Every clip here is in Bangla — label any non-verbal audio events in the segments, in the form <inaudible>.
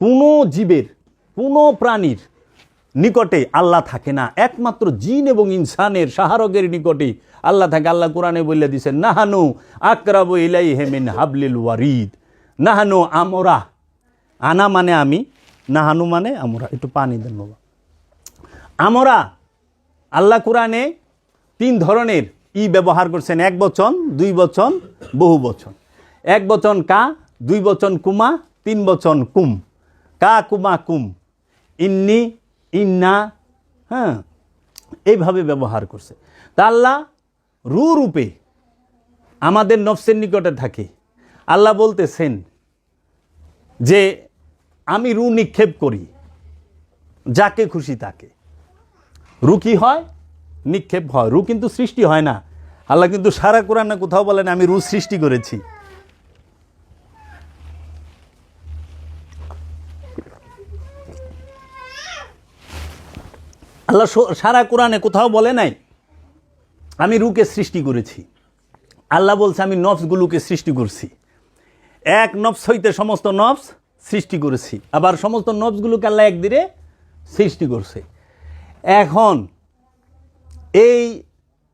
কোনো জীবের, কোনো প্রাণীর নিকটে আল্লাহ থাকে না। একমাত্র জিন এবং ইনসানের সাহারগের নিকটে আল্লাহ থাকে। আল্লাহ কোরআনে বলে দিছে, নাহানু আকরাবু ইলাই হেমিন হাবলিল ওয়ারিদ। নাহানু আমরা। আনা মানে আমি, নাহানু মানে আমরা। একটু পানি দেন বাবা। আমরা, আল্লাহ কোরআনে তিন ধরনের ই ব্যবহার করছেন। এক বচন, দুই বচন, বহু বচন। এক বচন কা, দুই বচন কুমা, তিন বচন কুম। কা কুমা ইন্নি, ইন্না হ্যাঁ এইভাবে ব্যবহার করছে। তা আল্লাহ রু রূপে আমাদের নফসের নিকটে থাকে। আল্লাহ বলতেছেন যে, আমি রু নিক্ষেপ করি, যাকে খুশি তাকে। রু কি হয়? নিক্ষেপ হয়। রু কিন্তু সৃষ্টি হয় না। আল্লাহ কিন্তু সারা কোরআন কোথাও বলেন, আমি রু সৃষ্টি করেছি। আল্লাহ সারা কোরআনে কোথাও বলে নাই, আমি রুকে সৃষ্টি করেছি। আল্লাহ বলছে, আমি নফসগুলোকে সৃষ্টি করছি। এক নফস হইতে সমস্ত নফস সৃষ্টি করেছি। আবার সমস্ত নফসগুলোকে আল্লাহ একদিনে সৃষ্টি করছে। এখন এই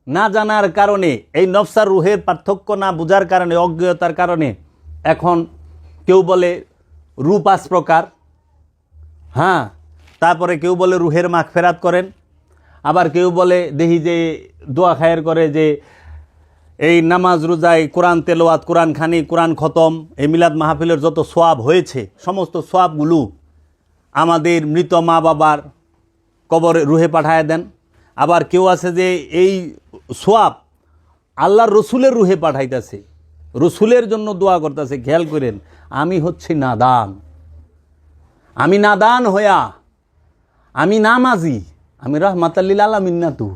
না জানার কারণে, এই নফসার রুহের পার্থক্য না বোঝার কারণে, অজ্ঞতার কারণে এখন কেউ বলে রূপ প্রকার। হ্যাঁ তারপরে কেউ বলে রুহের মাখ ফেরাত করেন, আবার কেউ বলে দেখি যে দোয়া খায়ের করে যে এই নামাজ রোজায় কোরআন তেলোয়াত কোরআন খানি, কোরআন খতম, এই মিলাদ মাহফিলের যত সোয়াব হয়েছে, সমস্ত সোয়াবগুলো আমাদের মৃত মা বাবার কবরে রুহে পাঠায় দেন। আবার কেউ আছে যে এই সোয়াব আল্লাহর রসুলের রুহে পাঠাইতেছে, রসুলের জন্য দোয়া করতেছে, খেয়াল করেন, আমি হচ্ছি নাদান। আমি নাদান হইয়া আমি নামাজি, আমি রহমাতাল্লিল আলামিন না তু।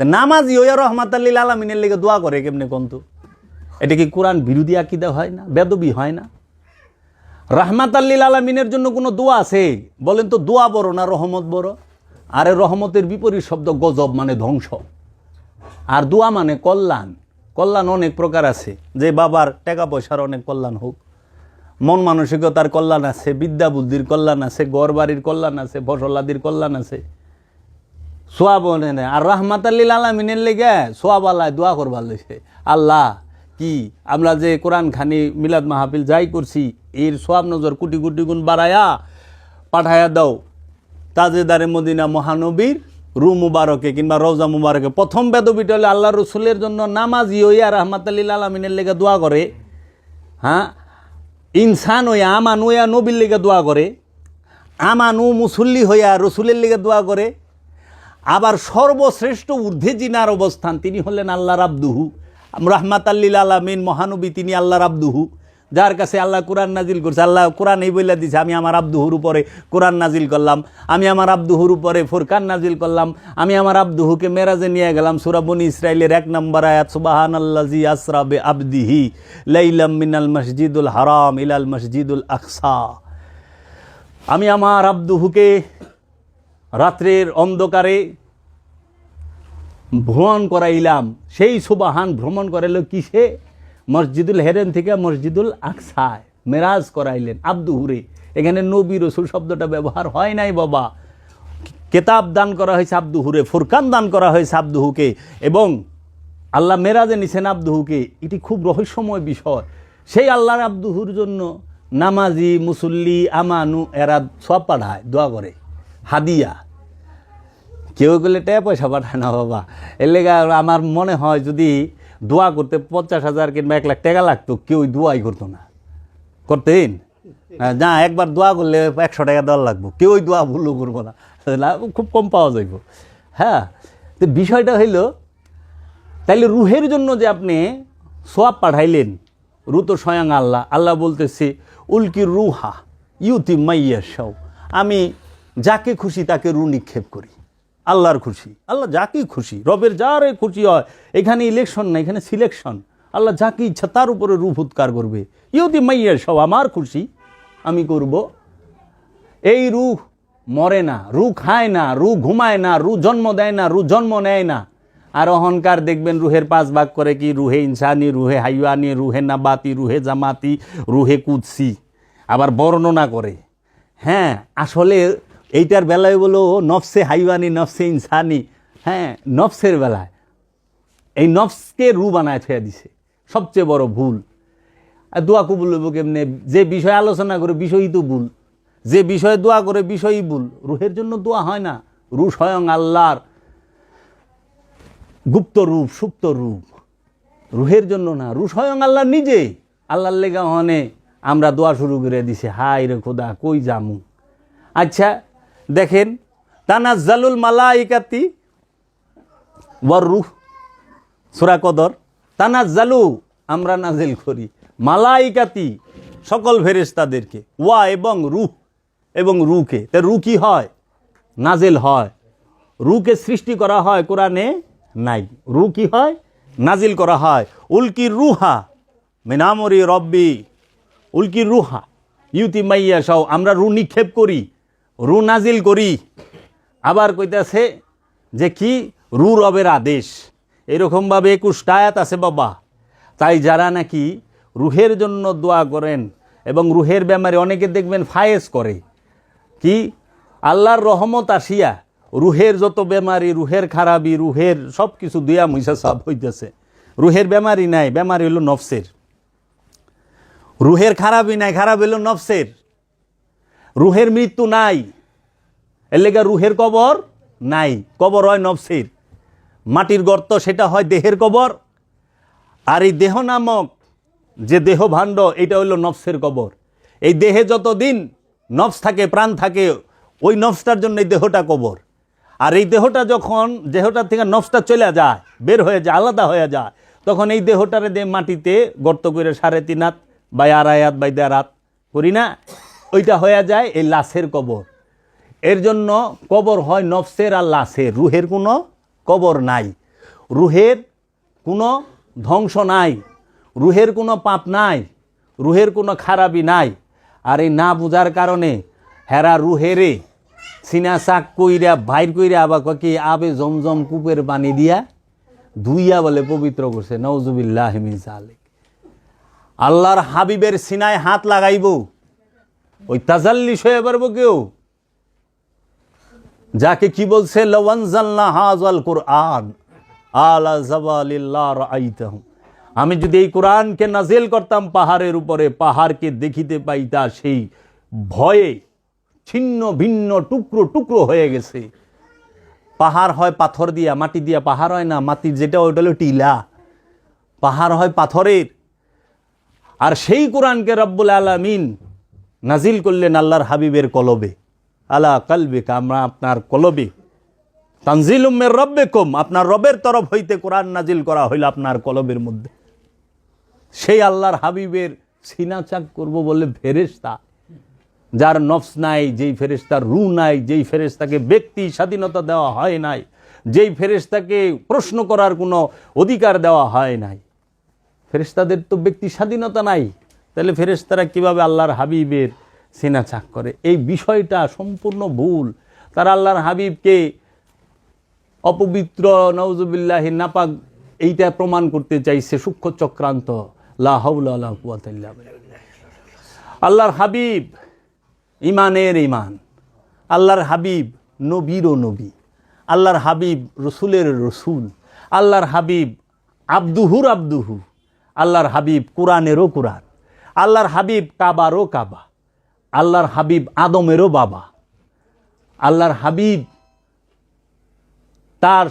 নামাজি হইয়া রহমাতাল্লিল আলামিনের লেগে দোয়া করে কেমনে কন্তু এটা কি কোরআন বিরোধী আকিদা হয় না, বেদবি হয় না? রাহমাত আল্লিল আলমিনের জন্য কোনো দোয়া আছে? বলেন তো দোয়া বড় না রহমত বড়? আরে রহমতের বিপরীত শব্দ গজব মানে ধ্বংস। আর দোয়া মানে কল্যাণ। কল্যাণ অনেক প্রকার আছে। যে বাবার টাকা পয়সার অনেক কল্যাণ হোক মন মানসিকতার কল্যাণ আছে, বিদ্যা বুদ্ধির কল্যাণ আছে, গড় বাড়ির কল্যাণ আছে ফসলাদির কল্যাণ আছে। সোয়াব আর রহমাত আল্লিল আলমিনের লেগে সোয়াব আল্লাহ দোয়া করবার লইছে আল্লাহ, কি? আমরা যে কোরআন খানি মিলাদ মাহফিল যাই করছি, এর সোয়াব নজর কোটি কোটি গুণ বাড়ায়া পাঠায়া দাও। তাজেদারে মদিনা মহানবীর রু মুবারকে কিংবা রওজা মুবারকে। প্রথম বেদবিটা হলে আল্লাহ রসুলের জন্য নামাজি হইয়া রহমাত আল্লিল আলমিনের লেগে দোয়া করে। হ্যাঁ? ইনসান হইয়া আমান হইয়া নবীর লেগে দোয়া করে, আমানু মুসল্লি হইয়া রসুলের লেগে দোয়া করে, আবার সর্বশ্রেষ্ঠ ঊর্ধ্বে জিনার অবস্থান তিনি হলেন আল্লাহ রাবদুহু রহমাত আল্লিল আলমিন, মহানবী তিনি আল্লাহ আব্দুহু যার কাছে আল্লাহ কোরআন নাজিল করছে, আল্লাহ কোরআন এই বইলা দিছে, আমি আমার আব্দুহুর উপরে কোরআন নাজিল করলাম, আমি আমার আব্দুহুর উপরে ফুরকান নাজিল করলাম, আমি আমার আব্দুহুকে মেরাজে নিয়ে গেলাম সুরাবনি ইসরায়েলের এক নম্বর আয়াত সুবাহান আল্লাজি আসরাবে আবদিহি লাইলাম মিনাল মসজিদুল হারাম ইলাল মসজিদুল আকসা। আমি আমার আব্দুহুকে রাত্রের অন্ধকারে ভ্রমণ করাইলাম, সেই সুবাহান ভ্রমণ করাইল কিসে? মসজিদুল হেরেন থেকে মসজিদুল আকসায় মেরাজ করাইলেন আব্দুহুরে এখানে নবী রসুল শব্দটা ব্যবহার হয় নাই বাবা। কেতাব দান করা হয়েছে আব্দুহুরে ফুরকান দান করা হয়েছে আব্দুহুকে এবং আল্লাহ মেরাজে নিছেন আব্দুহুকে এটি খুব রহস্যময় বিষয়। সেই আল্লাহর আব্দুহুর জন্য নামাজি, মুসল্লি, আমানু, এরা সব পাঠায়, দোয়া করে। হাদিয়া। কেউ গেলে টাকা পয়সা পাঠায় না বাবা। এর আমার মনে হয় যদি দোয়া করতে পঞ্চাশ হাজার কিংবা এক লাখ টাকা লাগতো কেউ দোয়াই করতো না। করতেন? হ্যাঁ, না একবার দোয়া করলে একশো টাকা দেওয়ার লাগবো কেউই দোয়া ভুলও করব না। না, খুব কম পাওয়া যাইব। হ্যাঁ তো বিষয়টা হইল তাইলে রুহের জন্য যে আপনি সোয়াব পাঠাইলেন রু তো স্বয়ং আল্লাহ। আল্লাহ বলতেছে উল্কি রুহা ইউতি মাইয়া সাও আমি যাকে খুশি তাকে রু নিক্ষেপ করি। আল্লাহর খুশি। আল্লাহ যাকেই খুশি, রবের যারে খুশি হয়, এখানে ইলেকশন না, এখানে সিলেকশন আল্লাহ যাকে ইচ্ছা তার উপরে রূপ উৎকার করবে। ইউতি মাইয়া সব, আমার খুশি, আমি করব। এই রুহ মরে না রু খায় না রু ঘুমায় না রু জন্ম দেয় না রু জন্ম নেয় না। আর অহংকার দেখবেন রুহের পাঁচ ভাগ করে কি, রুহে ইনসানি, রুহে হাইওয়ানি, রুহে নাবাতি, রুহে জামাতি, রুহে কুৎসি আবার বর্ণনা করে। হ্যাঁ আসলে এইটার বেলায় বলো, নফসে হাইওয়ানি, নফসে ইনসানি হ্যাঁ নফসের বেলায়। এই নফসকে রু বানায় থুয়া দিছে। সবচেয়ে বড় ভুল। আর দোয়া কবুল কেমনে? যে বিষয়ে আলোচনা করে বিষয়ই তো ভুল। যে বিষয়ে দোয়া করে বিষয়ই ভুল। রুহের জন্য দোয়া হয় না। রু স্বয়ং আল্লাহর গুপ্ত রূপ, সুপ্ত রূপ। রুহের জন্য না, রু স্বয়ং আল্লাহ নিজে। আল্লাহর লেগা হনে আমরা দোয়া শুরু করে দিছি হাই রে খোদা, কই জামু আচ্ছা দেখেন, তানাজ্জালুল মালাইকাতি ওয়ার রুহ, সুরা কদর। তানা তানাজ্জালু, আমরা নাজিল করি। মালাইকাতি, সকল ফেরেশতাদেরকে, ওয়া এবং রুহ, এবং রুকে। তা রু কি হয়? নাজেল হয়। রুকে সৃষ্টি করা হয় কোরআনে নাই। রু কি হয়? নাজিল করা হয়। উল্কি রুহা, মেনামরি রব্বি, উল্কি রুহা, ইউতি মাইয়া সহ আমরা রু নিক্ষেপ করি। রু নাজিল করি। আবার কইতাছে যে কি? রু রবের আদেশ। এরকমভাবে একুশটা আয়াত আছে বাবা। তাই যারা নাকি রুহের জন্য দোয়া করেন এবং রুহের ব্যামারে অনেকে দেখবেন ফায়েজ করে। কি? আল্লাহর রহমত আসিয়া রুহের যত বেমারি রুহের খারাপি, রুহের সব কিছু দুয়া মুইসা সব হইতেছে। রুহের বেমারি নাই বেমারি হলো নফসের। রুহের খারাপই নাই, খারাপ হলো নফসের। রুহের মৃত্যু নাই। এর লেগা রুহের কবর নাই। কবর হয় নফসের মাটির গর্ত সেটা হয় দেহের কবর। আর এই দেহ নামক যে দেহ ভাণ্ড এটা হইল নফসের কবর। এই দেহে যতদিন নফস থাকে, প্রাণ থাকে, ওই নফসটার জন্য এই দেহটা কবর। আর এই দেহটা যখন দেহটার থেকে নফসটা চলে যায়, বের হয়ে যায়, আলাদা হয়ে যায়, তখন এই দেহটারে দিয়ে মাটিতে গর্ত করে সাড়ে তিন হাত বা আড়াই হাত বা দেড় হাত করি না। ওইটা হয়ে যায় এই লাশের কবর। এর জন্য কবর হয় নফসের আর লাশের। রুহের কোনো কবর নাই। রুহের কোনো ধ্বংস নাই। রুহের কোনো পাপ নাই। রুহের কোনো খারাপই নাই। আর এই না বুঝার কারণে হেরা রুহেরে সিনা শাক কইরা, বাইর কইরা আবার কি আবে জমজম কূপের পানি দিয়া ধুইয়া বলে পবিত্র করছে। নওজুবিল্লাহ আল্লাহর হাবিবের সিনায় হাত লাগাইব। ওই তাজাল্লিশ হয়ে পারব কেউ? যাকে কি বলছে? আমি যদি এই কোরআনকে নাজেল করতাম পাহাড়ের উপরে, পাহাড়কে দেখিতে পাইতা সেই ভয়ে ছিন্ন ভিন্ন টুকরো টুকরো হয়ে গেছে। পাহাড় হয় পাথর দিয়া, মাটি দিয়া পাহাড় হয় না মাটির যেটা ওইটা হলো টিলা। পাহাড় হয় পাথরের। আর সেই কোরআনকে রব্বুল আলামিন নাজিল করলেন আল্লাহর হাবিবের কলবে। আলা কালবে আমরা আপনার কলবে। তানজিল উম্মের রব্বে কম আপনার রবের তরফ হইতে কোরআন নাজিল করা হইল আপনার কলবের মধ্যে। সেই আল্লাহর হাবিবের সিনা চাক করব বলে ফেরেশতা, যার নফস নাই, যেই ফেরেশতার রু নাই, যেই ফেরেশতাকে ব্যক্তি স্বাধীনতা দেওয়া হয় নাই, যেই ফেরেশতাকে প্রশ্ন করার কোনো অধিকার দেওয়া হয় নাই। ফেরেশতাদের তো ব্যক্তি স্বাধীনতা নাই। তাহলে ফেরেশতারা কীভাবে আল্লাহর হাবিবের সিনা চাক করে? এই বিষয়টা সম্পূর্ণ ভুল। তারা আল্লাহর হাবিবকে অপবিত্র নওজুবিল্লাহি নাপাক, এইটা প্রমাণ করতে চাইছে সূক্ষ্ম চক্রান্ত। লা হাওলা ওয়ালা কুওয়াতা ইল্লা বিল্লাহ। আল্লাহর হাবিব ইমানের ইমান। আল্লাহর হাবিব নবীরও নবী। আল্লাহর হাবিব রসুলের রসুল। আল্লাহর হাবিব আব্দুহুর আব্দুহু। আল্লাহর হাবিব কোরআনেরও কোরআন। আল্লাহর হাবিব কাবারও কাবা, আল্লাহর হাবিব আদমেরও বাবা। আল্লাহর হাবিব তার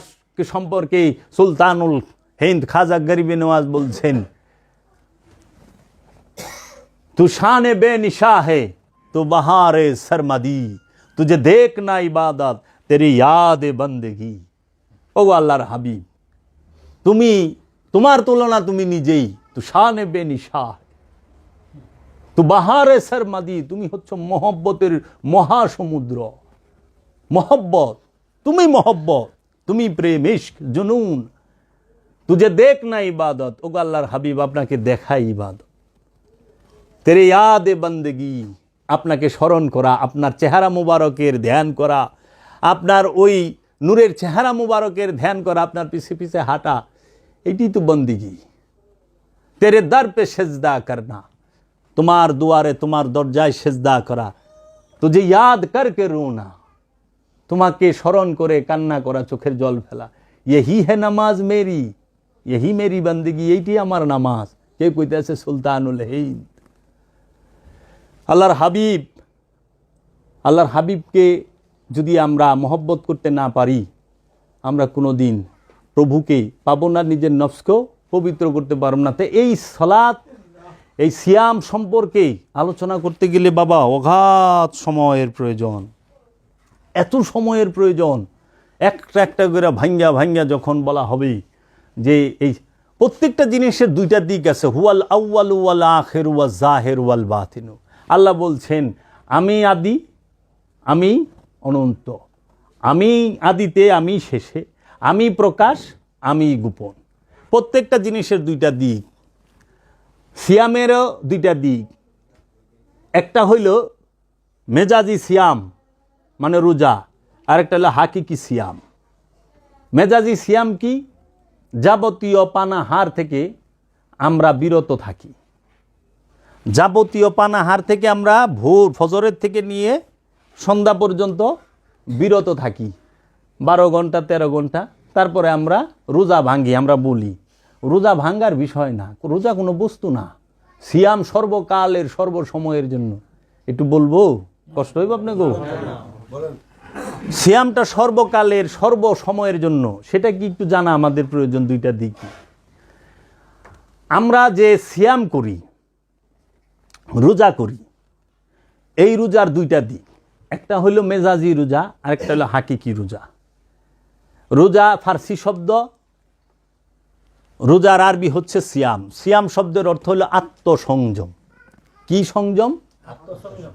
সম্পর্কে সুলতানুল হিন্দ খাজা গরিবে নওয়াজ বলছেন, তুষানে বে নিশা হে তো বাহারে শর্মাদি তুঝে দেখ না ইবাদত, তেরি ইয়াদে বন্দেগি। ও আল্লাহর হাবিব, তুমি, তোমার তুলনা তুমি নিজেই, তুষানে বে নিশা তু বাহারে সরমাদি তুমি হচ্ছ মহব্বতের মহাসমুদ্র। মহব্বত, তুমি মহব্বত, তুমি প্রেম ইস্ক জুনুন তুঝে দেখ না ইবাদত ও আল্লাহর হাবিব আপনাকে দেখাই ইবাদত। তেরে ইয়াদে বন্দগি, আপনাকে স্মরণ করা, আপনার চেহারা মুবারকের ধ্যান করা, আপনার ওই নূরের চেহারা মুবারকের ধ্যান করা, আপনার পিছে পিছে হাঁটা, এটি তো বন্দিগি। তেরে দর পে সেজদা করনা। তোমার দুয়ারে তোমার দরজায় সেজদা করা। তুঝে ইয়াদ করকে রুনা? তোমাকে স্মরণ করে কান্না করা, চোখের জল ফেলা। ইহি হে নামাজ মেরি ইহি মেরি বন্দিগি, এইটি আমার নামাজ। কে কইতেছে, সুলতানুল হিন্দ। আল্লাহর হাবিব, আল্লাহর হাবিবকে যদি আমরা মহব্বত করতে না পারি, আমরা কোনো দিন প্রভুকে পাবো না, নিজের নফসকেও পবিত্র করতে পারব না। তো এই সলাৎ এই সিয়াম সম্পর্কে আলোচনা করতে গেলে বাবা, অগাধ সময়ের প্রয়োজন। এত সময়ের প্রয়োজন। একটা একটা করে ভাঙ্গা ভাঙ্গা যখন বলা হবে যে এই প্রত্যেকটা জিনিসের দুইটা দিক আছে, হুয়াল আউ্য়াল ওয়াল আখের ওয়া জাহের ওয়াল বাতিনু। আল্লাহ বলছেন, আমি আদি, আমি অনন্ত। আমি আদিতে, আমি শেষে। আমি প্রকাশ, আমি গোপন। প্রত্যেকটা জিনিসের দুইটা দিক। সিয়ামেরও দুইটা দিক। একটা হইল মেজাজি সিয়াম মানে রোজা আরেকটা হলো হাকিকি সিয়াম। মেজাজি সিয়াম কি? যাবতীয় পানাহার থেকে আমরা বিরত থাকি। যাবতীয় পানাহার থেকে আমরা ভোর ফজরের থেকে নিয়ে সন্ধ্যা পর্যন্ত বিরত থাকি। বারো ঘণ্টা, তেরো ঘণ্টা, তারপরে আমরা রোজা ভাঙ্গি, আমরা বলি। রোজা ভাঙ্গার বিষয় না, রোজা কোনো বস্তু না। সিয়াম সর্বকালের সর্বসময়ের জন্য। একটু বলব? কষ্ট হইব আপনাকে? সিয়ামটা সর্বকালের সর্বসময়ের জন্য। সেটা কি একটু জানা আমাদের প্রয়োজন দুইটা দিক? আমরা যে সিয়াম করি, রোজা করি, এই রোজার দুইটা দিক। একটা হলো মেজাজি রোজা, আরেকটা হলো হাকিকি রোজা। রোজা ফার্সি শব্দ রোজার আরবি হচ্ছে সিয়াম। সিয়াম শব্দের অর্থ হলো আত্মসংযম। কি সংযম?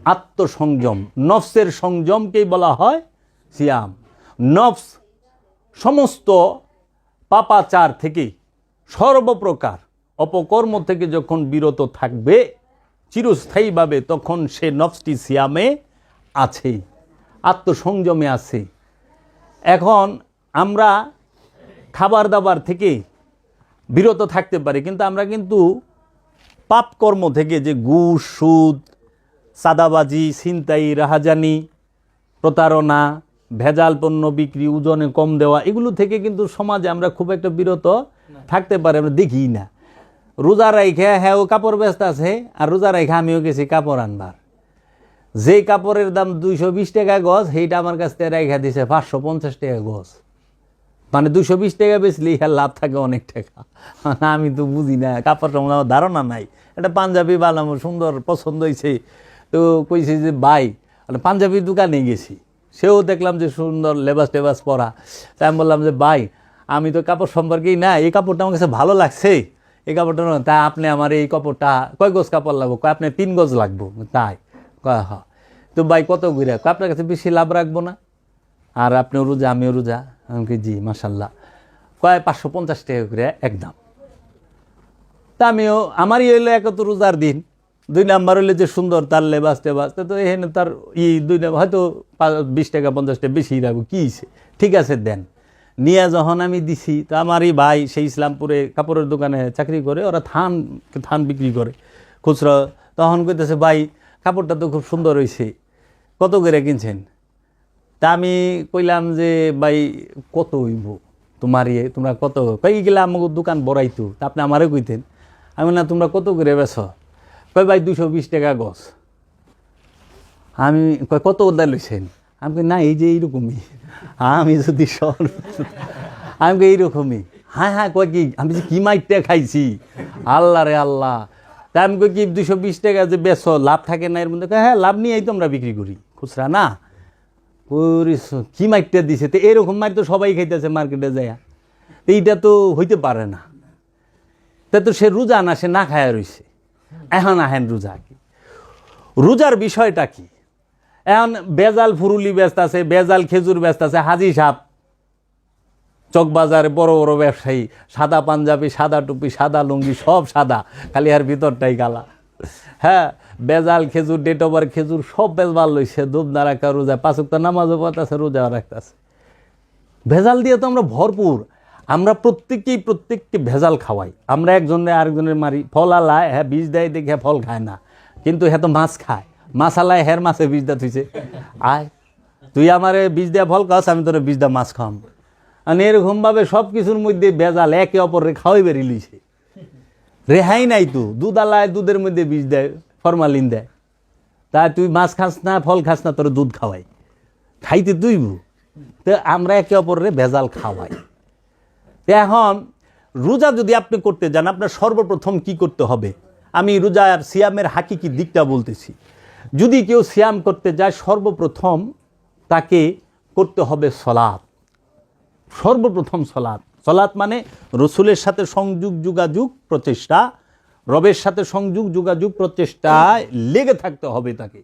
আত্মসংযম। নফসের সংযমকেই বলা হয় সিয়াম। নফস সমস্ত পাপাচার থেকে সর্বপ্রকার অপকর্ম থেকে যখন বিরত থাকবে, চিরস্থায়ীভাবে তখন সে নফসটি সিয়ামে আছে আত্মসংযমে আছে। এখন আমরা খাবার দাবার থেকে বিরত থাকতে পারি, কিন্তু আমরা কিন্তু পাপকর্ম থেকে যে ঘুষ, সুদ সাদাবাজি ছিনতাই, রাহাজানি, প্রতারণা, ভেজাল পণ্য বিক্রি, ওজনে কম দেওয়া, এগুলো থেকে কিন্তু সমাজে আমরা খুব একটা বিরত থাকতে পারি, আমরা দেখি না। রোজা রাইখে হ্যাঁ ও কাপড় ব্যস্ত আছে, আর রোজা রাইখে আমিও গেছি কাপড় আনবার। যে কাপড়ের দাম দুইশো বিশ টাকা গজ, সেইটা আমার কাছ থেকে রাইখা দিছে পাঁচশো পঞ্চাশ টাকা গজ। মানে দুশো বিশ টাকা বেচলে ইহার লাভ থাকে অনেক টাকা। মানে আমি তো বুঝি না, কাপড় সম্বন্ধে আমার ধারণা নাই। একটা পাঞ্জাবি বানাম সুন্দর, পছন্দ হয়েছে তো কইছে যে, ভাই মানে পাঞ্জাবির দোকানে গেছি। সেও দেখলাম যে সুন্দর লেবাস টেবাস পরা। তাই আমি বললাম যে, ভাই, আমি তো কাপড় সম্পর্কেই না এই কাপড়টা আমার কাছে ভালো লাগছে। এই কাপড়টা না, তা আপনি আমার এই কাপড়টা কয় গজ কাপড় লাগবো? কয় আপনি তিন গজ লাগবো। তাই, কয় হ তো ভাই, কত ঘুরে আপনার কাছে বেশি লাভ রাখব না। আর আপনি রোজা, আমিও রোজা। আমাকে জি মাসাল্লাহ কয়, পাঁচশো পঞ্চাশ টাকা করে একদম। তা আমিও, আমারই হইল এক তো রোজার দিন। দুই নাম্বার হইলে যে সুন্দর, তার লেবাস টেবাস। তা এখানে তার ই দুই নাম্বার, হয়তো বিশ টাকা, পঞ্চাশ টাকা বেশি রাখব কী? ঠিক আছে, দেন। নিয়ে যখন আমি দিছি, তো আমারই ভাই, সেই ইসলামপুরে কাপড়ের দোকানে চাকরি করে, ওরা থান থান বিক্রি করে, খুচরা। তখন কইতেছে, ভাই, কাপড়টা তো খুব সুন্দর হয়েছে কত করে কিনছেন? তা আমি কইলাম যে, ভাই, কত হইব তোমার ইয়ে? তোমরা কত? কই, গেলে আমাকে দোকান বড়াইতো, তা আপনি আমারে কইতেন? আমি না তোমরা কত করে বেছ কই, ভাই দুশো বিশ টাকা গছ। আমি কই, কত ওদার লইছেন? আমি কই, না, এই যে এইরকমই। আমি যদি সর আমি এইরকমই। হ্যাঁ হ্যাঁ কয় কি? আমি যে কি মাইটটা খাইছি? আল্লাহ রে আল্লাহ। তা আমি কই, কি দুশো বিশ টাকা যে বেছ লাভ থাকে না এর মধ্যে? হ্যাঁ লাভ নিয়েই তো আমরা বিক্রি করি। খুচরা না? কি মাইটটা দিছে? তো এরকম মাইট তো সবাই খাইতেছে মার্কেটে তো এইটা তো হইতে পারে না। তা তো সে রোজা না, সে না খায়া রইছে। এখন আহেন রোজা কি রোজার বিষয়টা কি? এখন বেজাল ফুরুলি ব্যস্ত আছে, বেজাল খেজুর ব্যস্ত আছে, হাজি সাপ চকবাজারে বড় বড় ব্যবসায়ী, সাদা পাঞ্জাবি, সাদা টুপি, সাদা লুঙ্গি, সব সাদা। খালি আর ভিতরটাই গালা হ্যাঁ বেজাল খেজুর ডেট ওভার খেজুর সব বেজবাল লইছে দুধ না রাখা রোজা পাঁচকটা নামাজও পড়তেছে রোজা রাখতেছে। ভেজাল দিয়ে তো আমরা ভরপুর। আমরা প্রত্যেককেই প্রত্যেককে ভেজাল খাওয়াই। আমরা একজনের আরেকজনের মারি, ফল আলায় হ্যাঁ বীজ দেয়, দেখে ফল খায় না। কিন্তু হ্যাঁ তো মাছ খায়। মাছ আলায়, হের মাছে বীজ দা থুইছে। আয়, তুই আমারে বীজ দেয়া ফল খাস আমি তোর বীজ দা মাছ খাম আর এরকমভাবে সব কিছুর মধ্যে বেজাল একে অপরে খাওয়াই বেরিয়ে লইছে। রেহাই নাই তো। দুধ আলায়, দুধের মধ্যে বীজ দেয়। ফরমালিন দেয়। তা তুই মাছ খাস না, ফল খাস না, তোর দুধ খাওয়াই। খাইতে তুইব তো আমরা একে অপরের ভেজাল খাওয়াই। এখন রোজা যদি আপনি করতে যান, আপনার সর্বপ্রথম কি করতে হবে? আমি রোজা আর সিয়ামের হাকিকি দিকটা বলতেছি। যদি কেউ সিয়াম করতে যায়, সর্বপ্রথম তাকে করতে হবে সলাৎ। সর্বপ্রথম সলাৎ। সলাৎ মানে রসুলের সাথে সংযোগ, যোগাযোগ, প্রচেষ্টা রবের সাথে সংযোগ, যোগাযোগ প্রচেষ্টায় লেগে থাকতে হবে তাকে।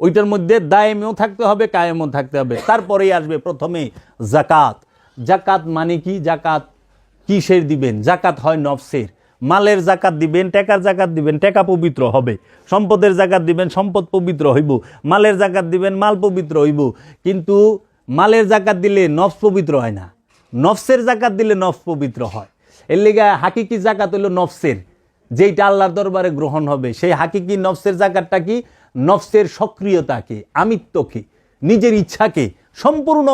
ওইটার মধ্যে দায়েমেও থাকতে হবে, কায়েমও থাকতে হবে। তারপরেই আসবে প্রথমে জাকাত। জাকাত মানে কি? জাকাত কিসের দিবেন? জাকাত হয় নফসের। মালের জাকাত দিবেন, টাকার জাকাত দিবেন, টাকা পবিত্র হবে। সম্পদের জাকাত দিবেন, সম্পদ পবিত্র হইব। মালের জাকাত দিবেন, মাল পবিত্র হইব। কিন্তু মালের জাকাত দিলে নফস পবিত্র হয় না। নফসের জাকাত দিলে নফস পবিত্র হয়। এর লেগে হাকিকি জাকাত হইল নফসের। যেইটা আল্লাহর দরবারে গ্রহণ হবে, সেই হাকিকি নফসের জাকাতটা কি? নফসের সক্রিয়তাকে আমিত্বকে নিজের ইচ্ছাকে সম্পূর্ণ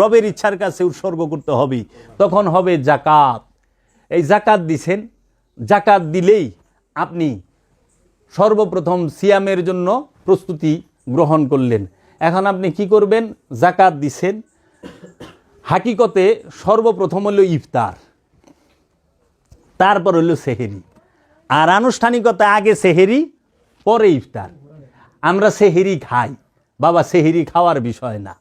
রবের ইচ্ছার কাছে উৎসর্গ করতে হবে তখন হবে জাকাত। এই জাকাত দিছেন, জাকাত দিলেই আপনি সর্বপ্রথম সিয়ামের জন্য প্রস্তুতি গ্রহণ করলেন। এখন আপনি কি করবেন? জাকাত দিছেন। হাকিকতে সর্বপ্রথম হলো ইফতার, তারপর হলো সেহেরি। আর আনুষ্ঠানিকতা আগে সেহেরি, পরে ইফতার। আমরা সেহেরি খাই। বাবা, সেহেরি খাওয়ার বিষয় না।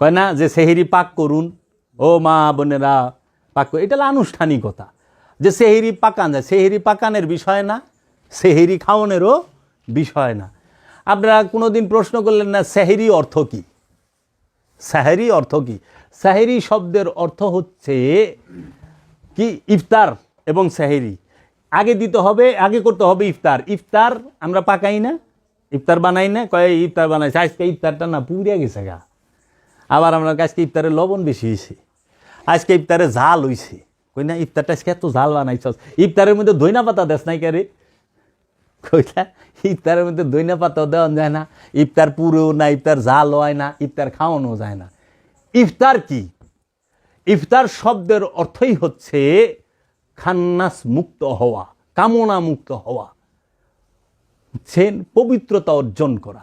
কয় না, যে সেহেরি পাক করুন। ও মা বোনেরা, পাক এটা আনুষ্ঠানিকতা। যে সেহেরি পাকান যায়, সেহেরি পাকানের বিষয় না, সেহেরি খাওয়ানেরও বিষয় না। আপনারা কোনোদিন প্রশ্ন করলেন না, সেহেরি অর্থ কী? সাহেরি অর্থ কি? সাহেরি শব্দের অর্থ হচ্ছে কি? ইফতার এবং সাহেরি। আগে দিতে হবে, আগে করতে হবে ইফতার। ইফতার আমরা পাকাই না, ইফতার বানাই না, কয় ইফতার বানাইছে, আজকে ইফতারটা না পুড়িয়া গেছে গা। আবার আমরা আজকে ইফতারে লবণ বেশি হয়েছে, আজকে ইফতারে ঝাল হইছে কই না, ইফতারটা আজকে এত ঝাল বানাইছ ইফতারের মধ্যে দইনা পাতা দেশ নাই কে কইলা ইফতারের মধ্যে দইনা পাতাও দেওয়া যায় না, ইফতার পুরো না, ইফতার জাল হয় না, ইফতার খাওয়ানো যায় না। ইফতার কি? ইফতার শব্দের অর্থই হচ্ছে খান্নাস মুক্ত হওয়া, কামনা মুক্ত হওয়া হচ্ছেন পবিত্রতা অর্জন করা।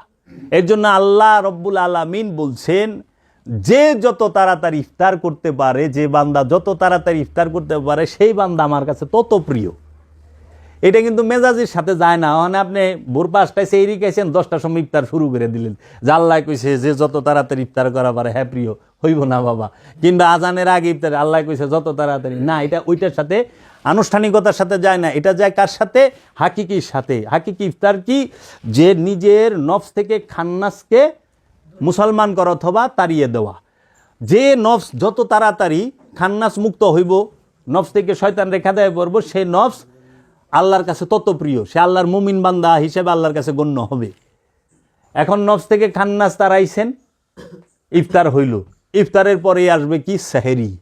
এর জন্য আল্লাহ রব্বুল আলামিন বলছেন, যে যত তাড়াতাড়ি ইফতার করতে পারে, যে বান্দা যত তাড়াতাড়ি ইফতার করতে পারে, সেই বান্দা আমার কাছে তত প্রিয়। এটা কিন্তু মেজাজের সাথে যায় না। মানে আপনি ভোর পাঁচটায় সেই রিখেছেন দশটার সময় ইফতার শুরু করে দিলেন। জাল্লাহ কইছে যে যত তাড়াতাড়ি ইফতার করা পারে হ্যাঁ প্রিয়, হইব না বাবা। কিংবা আজানের আগে ইফতার, আল্লাহ কইছে যত তাড়াতাড়ি, না, এটা ওইটার সাথে আনুষ্ঠানিকতার সাথে যায় না। এটা যায় কার সাথে? হাকিকির সাথে। হাকিকি ইফতার কি? যে নিজের নফস থেকে খান্নাসকে মুসলমান করা অথবা তাড়িয়ে দেওয়া। যে নফস যত তাড়াতাড়ি খান্নাস মুক্ত হইব, নফস থেকে শয়তান রেখা দেয় পড়ব সেই নফস আল্লাহর কাছে তত প্রিয়। সে আল্লাহর মুমিন বান্দা হিসেবে আল্লাহর কাছে গণ্য হবে। এখন নফস থেকে খান্নাস তারাইছেন ইফতার হইল। ইফতারের পরেই আসবে কি? সেহেরি।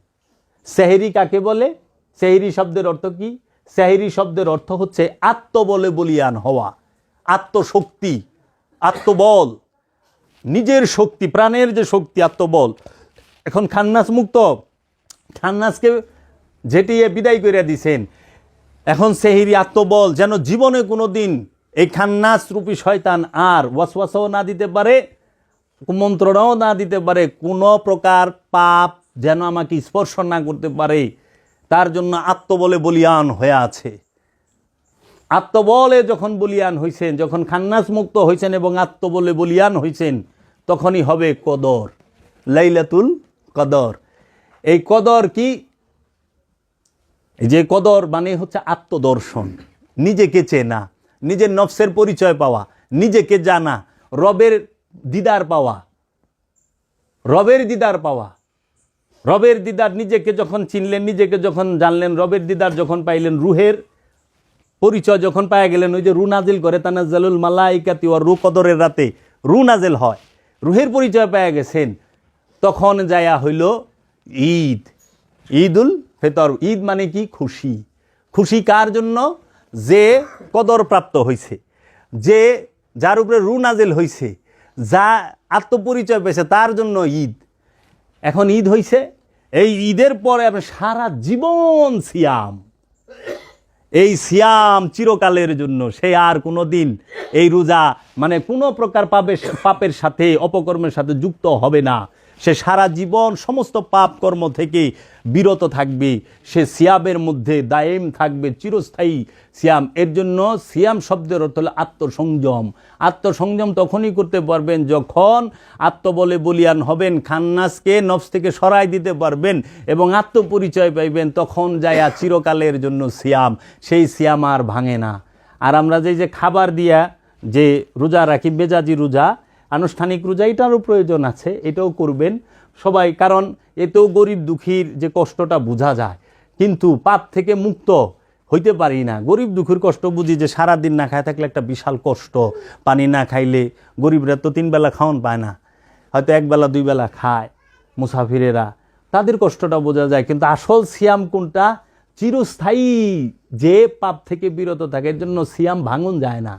সেহেরি কাকে বলে? সেহেরি শব্দের অর্থ কি? সেহেরি শব্দের অর্থ হচ্ছে আত্মবলে বলিয়ান হওয়া, আত্মশক্তি, আত্মবল, নিজের শক্তি, প্রাণের যে শক্তি, আত্মবল। এখন খান্নাস মুক্ত। খান্নাসকে ঝেটিয়ে বিদায় করে দিছেন, এখন সেহিরি আত্মবল, যেন জীবনে কোনো দিন এই খান্নাস রূপী শয়তান আর ওয়াসওয়াসাও না দিতে পারে, কুমন্ত্রণাও না দিতে পারে, কোনো প্রকার পাপ যেন আমাকে স্পর্শ না করতে পারে। তার জন্য আত্মবলে বলিয়ান হয়ে আছে। আত্মবলে যখন বলিয়ান হইছেন, যখন খান্নাস মুক্ত হয়েছেন এবং আত্মবলে বলিয়ান হইছেন, তখনই হবে কদর, লাইলাতুল কদর। এই কদর কি? যে কদর মানে হচ্ছে আত্মদর্শন, নিজেকে চেনা, নিজের নফসের পরিচয় পাওয়া, নিজেকে জানা, রবের দিদার পাওয়া, রবের দিদার পাওয়া। রবের দিদার নিজেকে যখন চিনলেন, নিজেকে যখন জানলেন, রবের দিদার যখন পাইলেন রুহের পরিচয়, যখন পাওয়া গেলেন, ওই যে রু নাজিল করে, তানাজ্জালুল মালাইকাতি ওর রু কদরের রাতে রু নাজিল হয়। রুহের পরিচয় পাওয়া গেছেন, তখন যায়া হইল ঈদ। ঈদুল ফেতর। ঈদ মানে কি? খুশি। খুশি কার জন্য? যে কদর প্রাপ্ত হয়েছে যে যার উপরে রু নাজেল হয়েছে যা আত্মপরিচয় পেয়েছে, তার জন্য ঈদ। এখন ঈদ হইছে, এই ঈদের পরে আপনি সারা জীবন সিয়াম। এই সিয়াম চিরকালের জন্য, সে আর কোনো দিন এই রোজা মানে কোনো প্রকার পাপের পাপের সাথে, অপকর্মের সাথে যুক্ত হবে না। সে সারা জীবন সমস্ত পাপ কর্ম থেকে বিরত থাকবে। সে সিয়ামের মধ্যে দায়েম থাকবে, চিরস্থায়ী সিয়াম। এর জন্য সিয়াম শব্দের অর্থ হলো আত্মসংযম। আত্মসংযম তখনই করতে পারবেন যখন আত্মবলে বলিয়ান হবেন, খান্নাসকে নফস থেকে সরাই দিতে পারবেন এবং আত্মপরিচয় পাইবেন, তখন যায় চিরকালের জন্য সিয়াম। সেই সিয়াম আর ভাঙে না। আর আমরা যে যে খাবার দিয়া যে রোজা রাখি বেজাজি রোজা আনুষ্ঠানিক রোজা এটারও প্রয়োজন আছে, এটাও করবেন সবাই, কারণ এতেও গরিব দুঃখীর যে কষ্টটা বোঝা যায়। কিন্তু পাপ থেকে মুক্ত হইতে পারি না। গরিব দুঃখীর কষ্ট বুঝি যে সারা দিন না খায় থাকলে একটা বিশাল কষ্ট। পানি না খাইলে গরিবরা তো তিন বেলা খাওয়ান পায় না। হয়তো এক বেলা, দুই বেলা খায় মুসাফিরেরা। তাদের কষ্টটা বোঝা যায়, কিন্তু আসল সিয়াম কোনটা? চিরস্থায়ী যে পাপ থেকে বিরত থাকে, এর জন্য সিয়াম ভাঙন যায় না।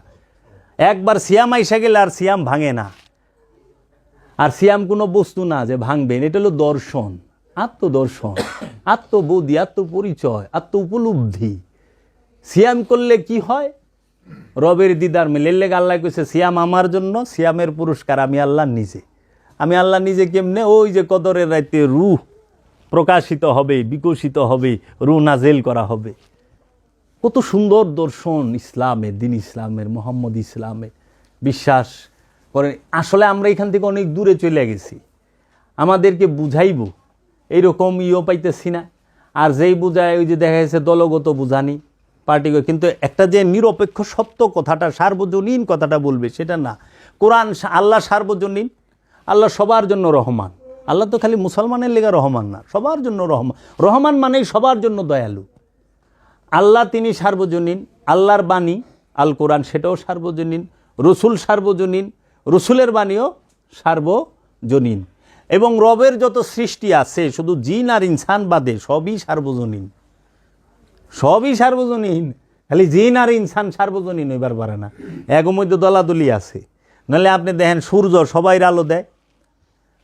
একবার সিয়াম আইসা গেলে আর সিয়াম ভাঙে না। আর সিয়াম কোনো বস্তু না যে ভাঙবেন, এটা হলো দর্শন, আত্মদর্শন, <coughs> আত্মবোধি, আত্মপরিচয় আত্ম উপলব্ধি সিয়াম করলে কি হয়? রবের দিদার মিলে লেগে আল্লাহ কইছে, সিয়াম আমার জন্য, সিয়ামের পুরস্কার আমি আল্লাহ নিজে। আমি আল্লাহ নিজে কেমনে? ওই যে কদরের রাইতে রুহ প্রকাশিত হবে, বিকশিত হবে রু নাজেল করা হবে। কত সুন্দর দর্শন ইসলামের দিন ইসলামের, মোহাম্মদ ইসলামের বিশ্বাস করেন, আসলে আমরা এখান থেকে অনেক দূরে চলে গেছি। আমাদেরকে বুঝাইব এইরকম ইও পাইতেছি না। আর যেই বুঝায়, ওই যে দেখা যাচ্ছে দলগত বুঝানি পার্টি কিন্তু একটা যে নিরপেক্ষ সত্য কথাটা, সার্বজনীন কথাটা বলবে, সেটা না। কোরআন আল্লাহ সার্বজনীন, আল্লাহ সবার জন্য রহমান। আল্লাহ তো খালি মুসলমানের লেগা রহমান না, সবার জন্য রহমান। রহমান মানেই সবার জন্য দয়ালু। আল্লাহ তিনি সার্বজনীন, আল্লাহর বাণী, আল কোরআন সেটাও সার্বজনীন, রসুল সার্বজনীন, রসুলের বাণীও সার্বজনীন। এবং রবের যত সৃষ্টি আছে, শুধু জিন আর ইনসান বাদে সবই সার্বজনীন। সবই সার্বজনীন, খালি জিন আর ইনসান সার্বজনীন এবার পারে না। এক মধ্যে দলাদলি আছে। নাহলে আপনি দেখেন সূর্য সবাই আলো দেয়।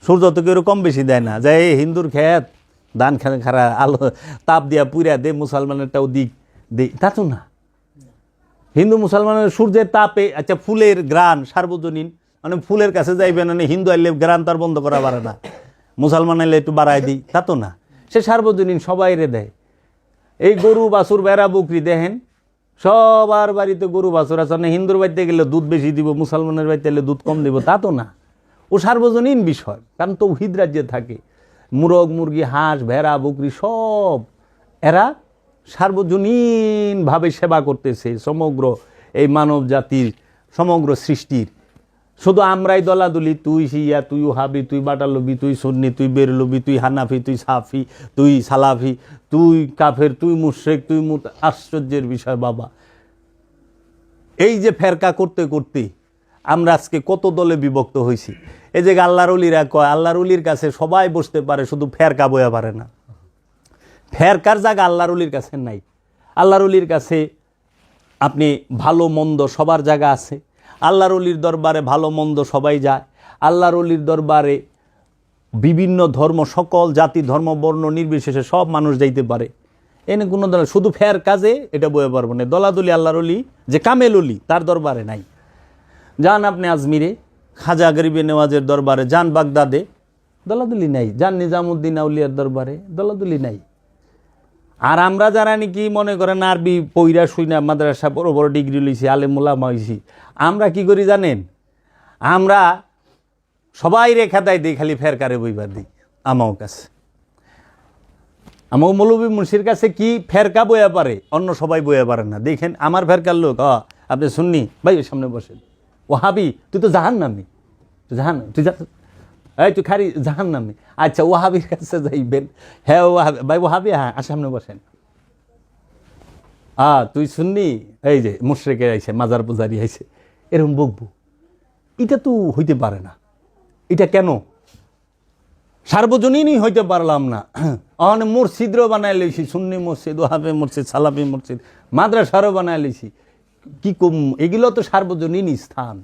সূর্য তো কেউ কম বেশি দেয় না। যে হিন্দুর ক্ষেত ধান খেতে খারা আলো তাপ দিয়া পুইরা দে মুসলমানেরটাও দিক দে তা তো না। হিন্দু মুসলমানের সূর্যের তাপে আচ্ছা ফুলের গ্রান সার্বজনীন মানে ফুলের কাছে যাইবেন মানে হিন্দু আইলে গ্রান তার বন্ধ করা পারে না। মুসলমান আইলে একটু বাড়াই দিই, তা তো না। সে সার্বজনীন সবাই রে দেয়। এই গরু, বাছুর বেড়া বকরি দেখেন, সবার বাড়িতে গরু, বাছুর আছে। মানে হিন্দুর বাড়িতে গেলে দুধ বেশি দিব, মুসলমানের বাড়িতে গেলে দুধ কম দিব, তা তো না। ও সার্বজনীন বিষয়, কারণ তৌহিদ রাজ্যে থাকে। মুরগ, মুরগি, হাঁস, ভেড়া, বকরি সব এরা সার্বজনীনভাবে সেবা করতেছে সমগ্র এই মানব জাতির সমগ্র সৃষ্টির। শুধু আমরাই দলাদলি, তুই সিয়া তুই হাবি তুই বাটালবি তুই সুন্নি, তুই বেরলবি তুই হানাফি তুই সাফি, তুই সালাফি, তুই কাফের, তুই মুশ্রেক, তুই আশ্চর্যের বিষয় বাবা। এই যে ফেরকা করতে করতে আমরা আজকে কত দলে বিভক্ত হয়েছি। এই যে আল্লাহর উলিরা কয়, আল্লাহর উলির কাছে সবাই বসতে পারে, শুধু ফেরকা বয়া পারে না। ফেরকার জায়গা আল্লাহর উলির কাছে নাই। আল্লাহর উলির কাছে আপনি ভালো, মন্দ সবার জায়গা আছে। আল্লাহর উলির দরবারে ভালো, মন্দ সবাই যায়। আল্লাহর উলির দরবারে বিভিন্ন ধর্ম, সকল জাতি, ধর্ম, বর্ণ নির্বিশেষে সব মানুষ যাইতে পারে। এনে কোনো দল শুধু ফের কাজে এটা বয়ে পারব না। দলাদলি আল্লাহর অলি, যে কামেল অলি, তার দরবারে নাই। যান আপনি আজমিরে, খাজা গরিবে নেওয়াজের দরবারে যান বাগদাদে। দলাদলি নাই যান নিজামুদ্দিন আউলিয়ার দরবারে, দলাদলি নাই। আর আমরা যারা নাকি মনে করেন আরবি পইরা শুইনা মাদ্রাসা বড় বড় ডিগ্রি লইছি আলেমুলামা হইছি, আমরা কি করি জানেন? আমরা সবাই রেখা দেয় দিই, খালি ফেরকারে বইবার দিই, আমাও কাছে। আমার মৌলবী মুন্সির কাছে কি ফেরকা বইয়া পারে, অন্য সবাই বইয়া পারে না। দেখেন, আমার ফেরকার লোক হ আপনি শুননি ভাই সামনে বসেন। ও হাবি তুই তো জাহান নামি জাহান তুই এই, তুই খারি জাহান নামি আচ্ছা ওহাবির কাছে যাইবেন। হ্যাঁ ওহাবি ভাই ওহাবি হ্যাঁ আর সামনে বসেন। আ, তুই শুননি এই যে, মুশ্রেকের আইসে মাজার পূজারি আইসে এরকম বকবো। এটা তো হইতে পারে না। এটা কেন? সার্বজনীনই হইতে পারলাম না। অনে মসজিদও বানাই লইছি, সুন্নি মসজিদ ওহাবে মসজিদ সালাফি মসজিদ মাদ্রাসারও বানাই লইছি। কি কম, এগুলো তো সার্বজনীন স্থান।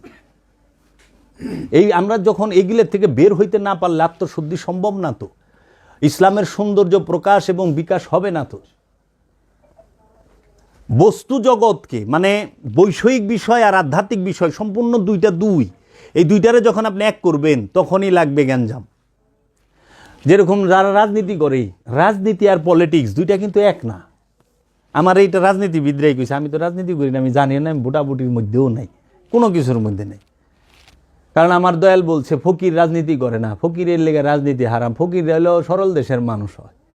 এই আমরা যখন এগুলোর থেকে বের হইতে না পারলে আত্মশুদ্ধি সম্ভব না তো। ইসলামের সৌন্দর্য প্রকাশ এবং বিকাশ হবে না তো। বস্তু জগৎকে মানে বৈষয়িক বিষয় আর আধ্যাত্মিক বিষয় সম্পূর্ণ দুইটা দুই। এই দুইটারে যখন আপনি এক করবেন, তখনই লাগবে গ্যাঞ্জাম। যেরকম যারা রাজনীতি করে, রাজনীতি আর পলিটিক্স দুইটা কিন্তু এক না। আমার এইটা রাজনীতি রাজনীতিবিদরাই কইছে, আমি তো রাজনীতি করি না, আমি জানি না, আমি ভোটাভুটির মধ্যেও নাই, কোনো কিছুর মধ্যে নেই। কারণ আমার দয়াল বলছে, ফকির রাজনীতি করে না, ফকিরের লেগে রাজনীতি হারাম, ফকির হলেও সরল দেশের মানুষ হয়।